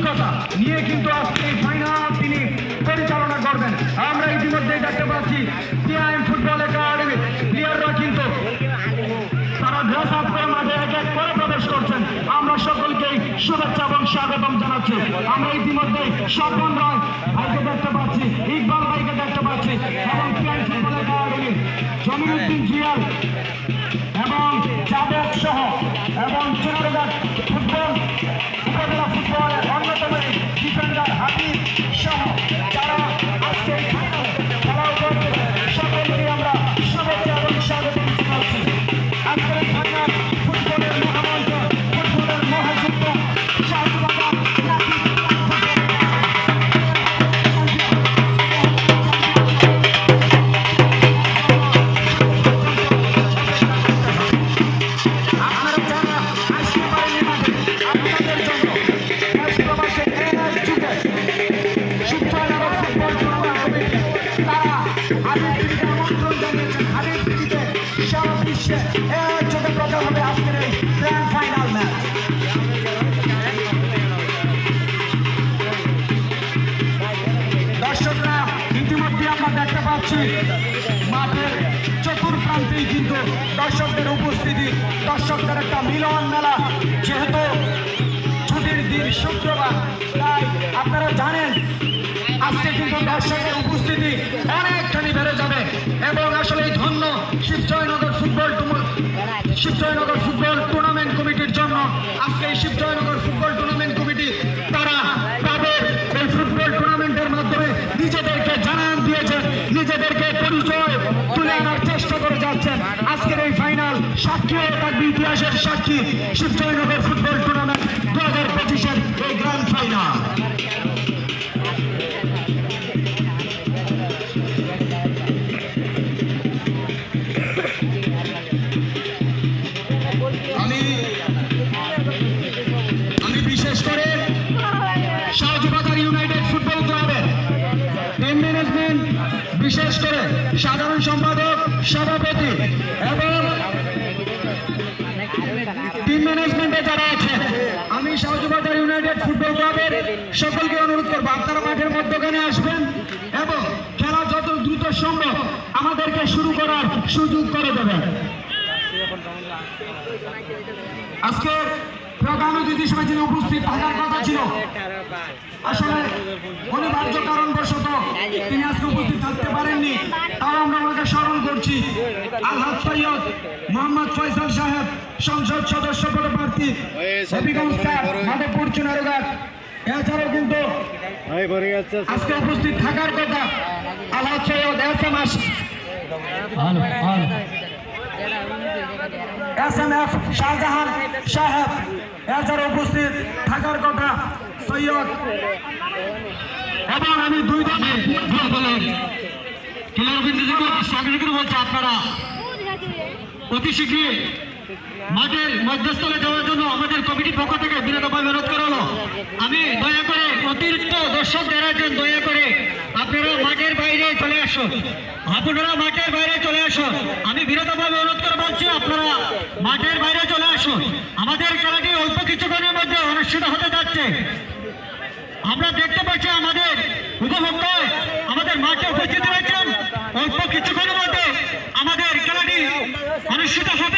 অভিজ্ঞতা নিয়ে কিন্তু আজকে এই ফাইনাল তিনি পরিচালনা করবেন। আমরা ইতিমধ্যে দেখতে পাচ্ছি টিআইএম ফুটবল একাডেমি প্লেয়াররা কিন্তু তারা ড্রেস আপ করে মাঠে এক এক করে প্রবেশ করছেন। আমরা সকলকেই শুভেচ্ছা এবং স্বাগতম জানাচ্ছি। আমরা ইতিমধ্যে স্বপন রায় ভাইকে দেখতে পাচ্ছি, ইকবাল ভাইকে দেখতে পাচ্ছি এবং TIM football academy Jamiruddin Ziaul এবং দর্শকদের উপস্থিতি, দর্শকদের একটা মিলন মেলা। যেহেতু ছুটির দিন শুক্রবার, তাই আপনারা জানেন, আজকে কিন্তু দর্শকের উপস্থিতি অনেকখানি বেড়ে যাবে। এবং আসলে ধন্য টুর্না- শিবজয়নগর ফুটবল টুর্নামেন্ট কমিটির জন্য আজকে এই শিবজয়নগর ফুটবল টুর্নামেন্ট কমিটি, তারা তাদের এই ফুটবল টুর্নামেন্টের মাধ্যমে নিজেদেরকে জানান দিয়েছেন নিজেদেরকে পরিচয় তুলে আনার চেষ্টা করে যাচ্ছেন। আজকের এই ফাইনাল সাক্ষী হয়ে থাকবে ইতিহাসের সাক্ষী শিবজয়নগর ফুটবল টুর্নামেন্ট দু হাজার পঁচিশের এই grand final Shahjubazar united football ক্লাবের টিম ম্যানেজমেন্ট বিশেষ করে সাধারণ সম্পাদক, সভাপতি এবং টিম ম্যানেজমেন্টে যারা আছেন, আমি শাহজুবাজার ইউনাইটেড ফুটবল ক্লাবের সকলকে অনুরোধ করব, আপনারা মাঠের মধ্যখানে আসবেন এবং খেলা যত দ্রুত সম্ভব আমাদেরকে শুরু করার সুযোগ করে দেবেন। আজকে প্রধান অতিথি হিসেবে যিনি উপস্থিত থাকার কথা ছিল। আসলে অনিবার্য কারণবশত তিনি আজকে উপস্থিত থাকতে পারেননি। তাও আমরা ওনাকে স্মরণ করছি। আলহাদ সৈয়দ মোহাম্মদ ফয়সাল সাহেব সংসদ সদস্য পদপ্রার্থী হবিগঞ্জ স্যার মাধবপুর চুনারঘাট। এছাড়াও কিন্তু আজকে উপস্থিত থাকার কথা আলহাদ সৈয়দ এস এম আস এস এম এফ শাহজাহান সাহেব। এছাড়া উপস্থিত থাকার কথা সৈয়দ। এবং আমি দুই দলে ক্লাবের বলছে আপনারা। অতি শীঘ্রই মাঠের মধ্যস্থলে যাওয়ার জন্য আমাদের কমিটির পক্ষ থেকে বিনোদভাবে অনুরোধ করা হলো আমি দয়া করে অতিরিক্ত দর্শক যারা আছেন দয়া করে আপনারা মাঠের বাইরে চলে আসুন। আপনারা মাঠের বাইরে চলে আসুন। আমি বিনোদভাবে অনুরোধ করে বলছি আপনারা মাঠের বাইরে চলে আসুন আমাদের খেলাটি অল্প কিছুক্ষণের মধ্যে অনুষ্ঠিত হতে যাচ্ছে। আমরা দেখতে পাচ্ছি আমাদের উপভোক্তায় আমাদের মাঠে উপস্থিত রয়েছেন। অল্প কিছুক্ষণের মধ্যে আমাদের খেলাটি অনুষ্ঠিত হবে।